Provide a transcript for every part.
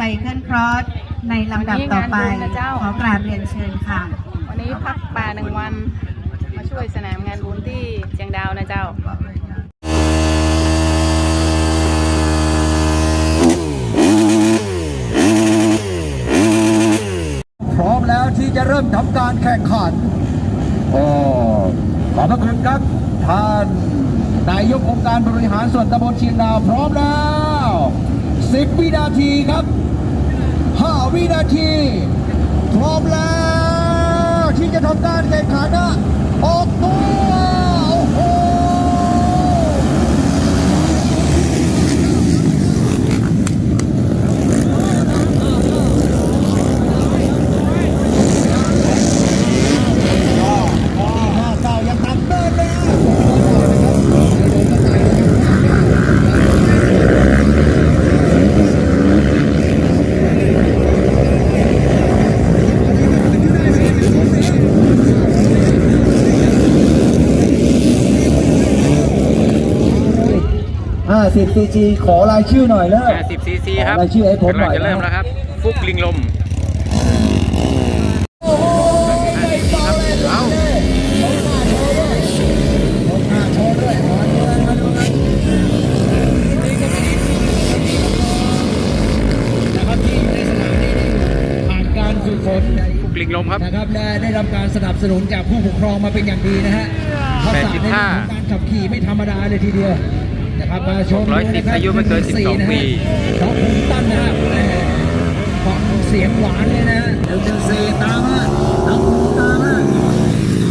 ม่วงคำไซเคิลครอสในลำดับต่อไปวันนี้งานบุญนะเจ้าขอกราบเรียนเชิญค่ะ วันนี้พักป่าหนึ่งวัน มาช่วยสนามงานบุญที่เชียงดาวนะเจ้าพร้อมแล้วที่จะเริ่มทำการแข่งขันโอ้ขอบพระคุณครับท่านนายกองค์การบริหารส่วนตำบลเชียงดาวพร้อมแล้ว 10 วินาทีครับ5 วินาที พร้อมแล้ว ที่จะทำการแข่งขันนะ 50ซีซีขอรายชื่อหน่อยเลิก50ซีซีครับรายชื่อไอ้ผมหน่อยจะเริ่มแล้วครับ ฟุกลิงลมฟุกลิงลมครับนะครับได้ได้รับการสนับสนุนจากผู้ปกครองมาเป็นอย่างดีนะฮะทักษะในเรื่องของการขับขี่ไม่ธรรมดาเลยทีเดียว นะครับมาชมร้อยสิบอายุไม่เกิน12 ปีน้องภูมิตั้นนะฮะแหมฟังเสียงหวานเลยนะฮะเดี๋ยวจะเซตามฮะน้องภูมิตามฮะ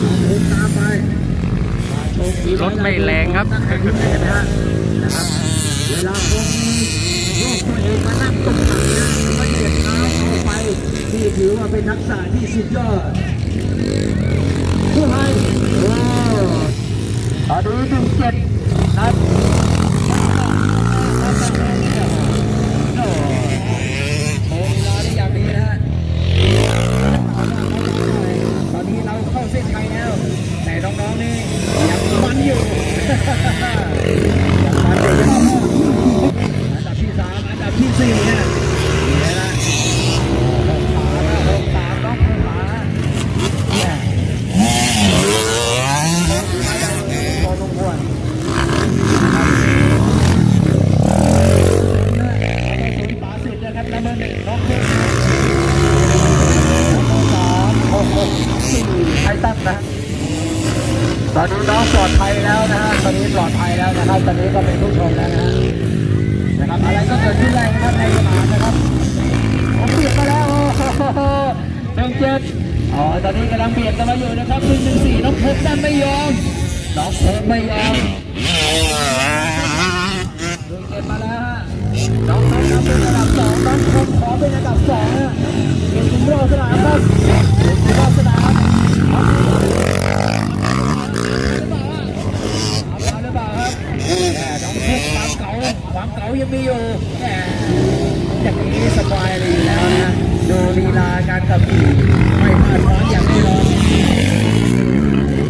น้องภูมิตามไปมาชมฝีรถไม่แรงครับตั้งแต่ยุคแรกนะฮะนะครับเวลาคงโยกตัวเองมานั่งตรงหลังนะไม่เหยียดเท้าเอาไปนี่ถือว่าเป็นทักษะที่สุดยอดผู้ให้โอ้ตอนนี้ถึงเจ็ดครับโอ้โหเวลาได้อย่างดีนะฮะตอนนี้เราเข้าเส้นชัยแล้ว แต่น้องๆนี่ยังมันอยู่ ยังมันอยู่อันดับที่สามอันดับที่สี่เนี่ยนี่นะหกขานะหกสามต้องหกขาเนี่ย พอสมควรป๋าสิทธิ์นะครับนัมเบอร์หนึ่งน้องเพิ่มนัมเบอร์สามหกหกสี่ไททันนะ ตอนนี้น้องปลอดภัยแล้วนะฮะ ตอนนี้ปลอดภัยแล้วนะครับ ตอนนี้ก็เป็นผู้ชมแล้วนะฮะ นะครับ อะไรก็เกิดขึ้นได้นะครับในสนามนะครับ ผมเบียดมาแล้วโอ้โหหนึ่งเจ็ดอ๋อ ตอนนี้กำลังเบียดกันมาอยู่นะครับหนึ่งหนึ่งสี่น้องเพชรนั่นไม่ยอม น้องเพชร ไม่ยอมเจ็ดมาแล้วฮะน้องเพชรครับเป็นอันดับสองน้องคมขอเป็นอันดับสองฮะเก่งถึงรอบสนามครับเก่งถึงรอบสนามเอาหรือเปล่าครับแหมน้องเพชรความเก่าความเก่ายังมีอยู่แหมอย่างนี้สบายเลยอยู่แล้วนะดูลีลาการขับขี่ไม่พลาดพลั้งอย่างแน่นอน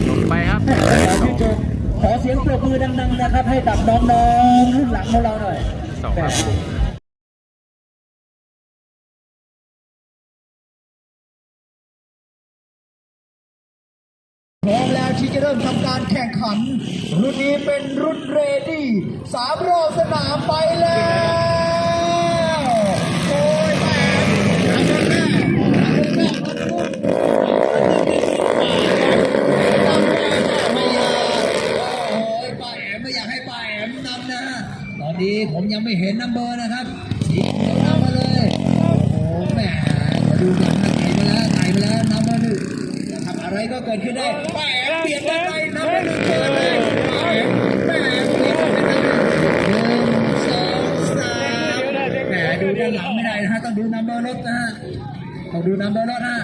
ลงไปครับ ขอชื่นชมขอ เสียงปรบมือดัง ๆ นะครับ ให้กับน้องๆรุ่นหลังของเราหน่อยสองครับพร้อมแล้วที่จะเริ่มทำการแข่งขัน รุ่นนี้เป็นรุ่นเรดี้สามรอบสนามไปแล้ว ยังไม่เห็นนัมเบอร์นะครับสีเขียวนำมาเลยโอ้โหแหมดูหลังนะไต่มาแล้วไต่มาแล้วนำมาหนึ่งจะทำอะไรก็เกิดขึ้นได้ป้าแอมเปลี่ยนกันไปนำมาหนึ่งเกินเลยป้าแอมแหมเปลี่ยนกันไปหนึ่งสองสามแหมดูด้านหลังไม่ได้นะฮะต้องดูนัมเบอร์รถนะฮะต้องดูนัมเบอร์รถนะ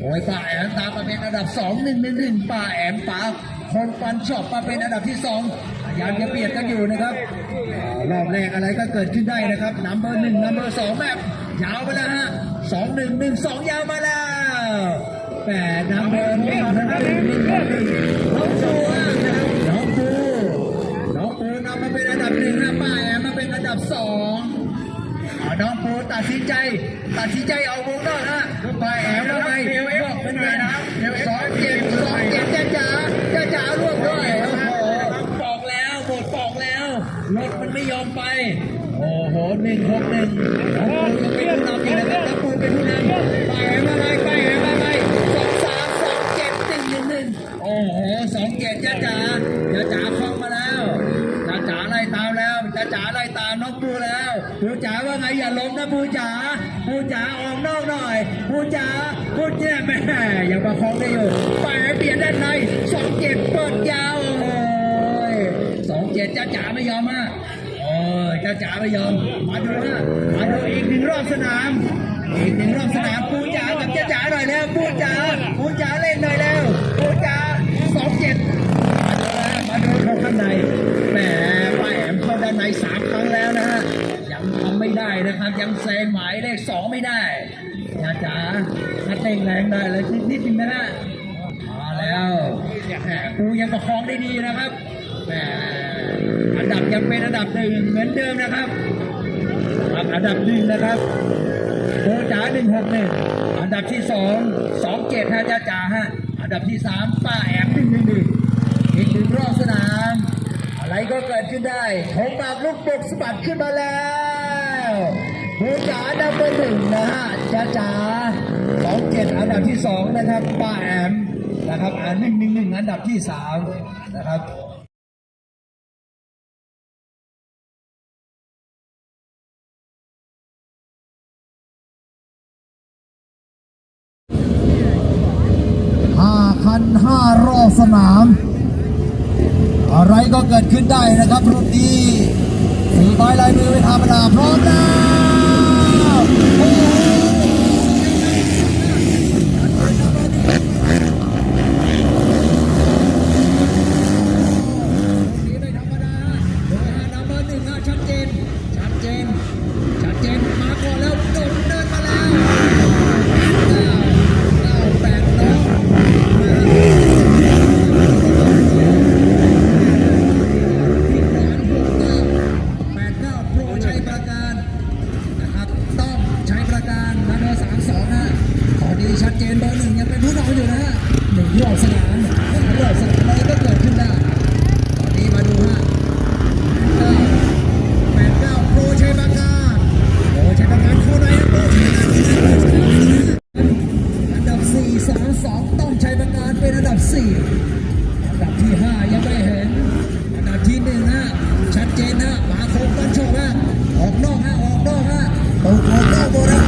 โอ้ยป้าแอมตามมาเป็นอันดับสองหนึ่งหนึ่งหนึ่งป้าแอมป๋าคนฟันชอบมาเป็นอันดับที่สอง ยังจะเบียดกันอยู่นะครับรอบแรกอะไรก็เกิดขึ้นได้นะครับนัมเบอร์หนึ่งนัมเบอร์สองแบบยาวไปแล้วฮะสองหนึ่งหนึ่งสองยาวมาแล้วแปดนัมเบอร์หนึ่งนัมเบอร์หนึ่งน้องปูนะครับน้องปูน้องปูนำมาเป็นอันดับหนึ่งนะป้าแอมมาเป็นอันดับสองน้องปูตัดสินใจ ตัดสินใจเอาวงนอกนะไปแอบแล้วไปบอกเป็น หหนึ่งหกหนึ่งน้องปูยังเป็นผู้นำอยู่นะครับน้องปูเป็นผู้นำไปแอบอะไรไปแอบอะไรสองสามสองเจ็ดหนึ่งหนึ่งหนึ่งโอ้โหสองเจ็ดจ้าจ๋าจ้าจ๋าคล่องมาแล้วจ้าจ๋าไล่ตามแล้วจ้าจ๋าไล่ตามน้องปูแล้วปูจ๋าว่าไงอย่าล้มนะปูจ๋าปูจ๋าออกนอกหน่อยปูจ๋าปูเนี่ยแม่ยังประคองได้อยู่ไปเปลี่ยนด้านในสองเจ็ดเปิดยาวโอ้ยสองเจ็ดจ้าจ๋าไม่ยอมฮะโอ้ยจ้าจ๋าไม่ยอมมาดูฮะมาดูอีกหนึ่งรอบสนาม อีกหนึ่งรอบสนามปูจ๋ากับเจ้าจ๋าหน่อยแล้วปูจ๋าปูจ๋าเล่นหน่อยแล้วปูจ๋าสองเจ็ดมาดูเข้าข้างในแหมป้าแอมเข้าด้านในสามครั้งแล้วนะฮะยังทำไม่ได้นะครับยังแซงหมายเลขสองไม่ได้จ้าจ๋าถ้าเต้นแรงได้เลยนิดนึงนะฮะมาแล้วแหมปูยังประคองได้ดีนะครับแหม อันดับยังเป็นอันดับหนึ่งเหมือนเดิมนะครับ อันดับหนึ่งนะครับโบจ๋าหนึ่งหกหนึ่งอันดับที่สองสองเจ็ดฮะจ้าจ๋าฮะอันดับที่สามป้าแอมหนึ่งหนึ่งหนึ่งอีกหนึ่งรอบสนาม อะไรก็เกิดขึ้นได้ผมปากลูกปกสะบัดขึ้นมาแล้วโบจ๋าดับเบิลหนึ่งนะฮะจ้าจ๋าสองเจ็ดอันดับที่สองนะครับป้าแอมนะครับอ่าหนึ่งหนึ่งหนึ่งอันดับที่สามนะครับ ห้าคันห้ารอบสนาม อะไรก็เกิดขึ้น ได้นะครับรุ่นนี้สีไม้ลายมือไม่ธรรมดาพร้อมแล้ว ออกนอกฮะออกนอกฮะตกออกนอกโบราณแปดเก้า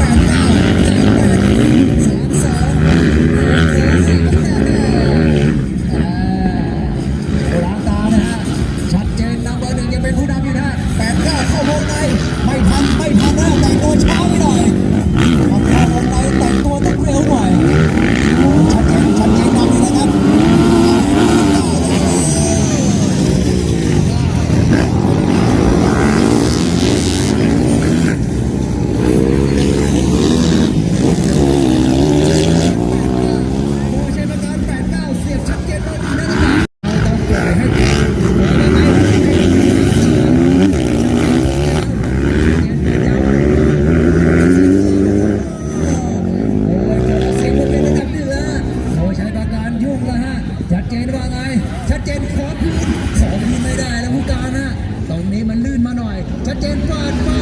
ันลื่นมาหน่อย ชัดเจนเปิดมา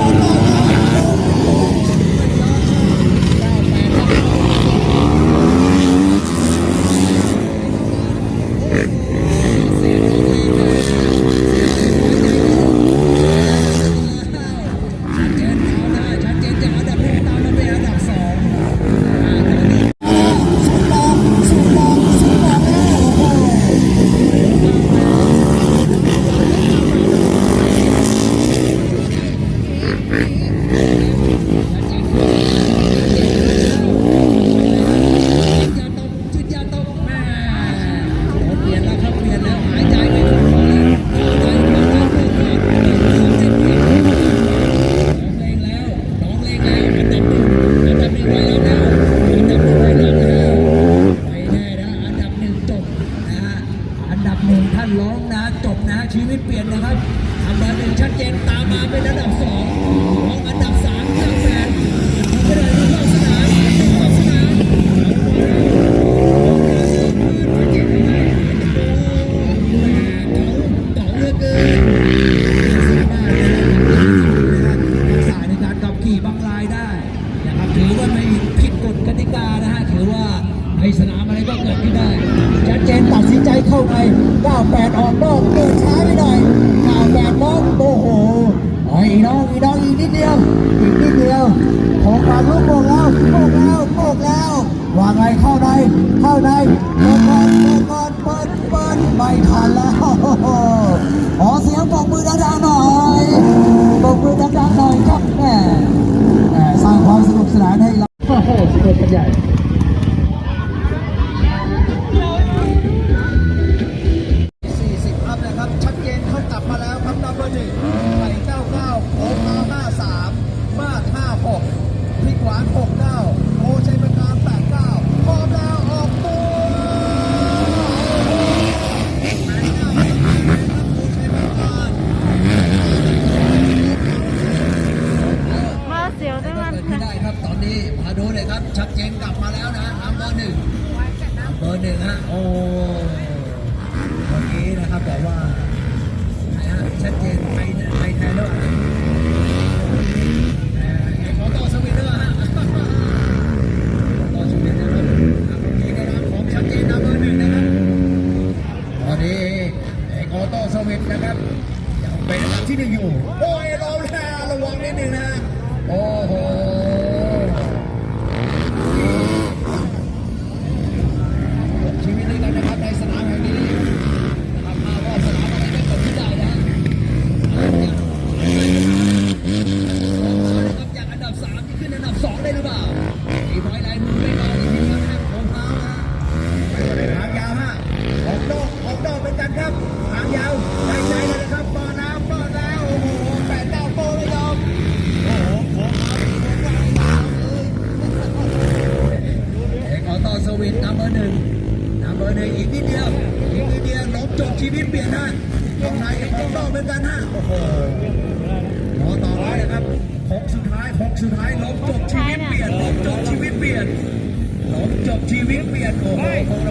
もう วิทนะครับยังเป็นที่หนึ่อยู่ โอ้ยรอแล้ระวังนิดนึงนะ โอ้โห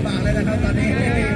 ระบะเลยนะครับตอนนี้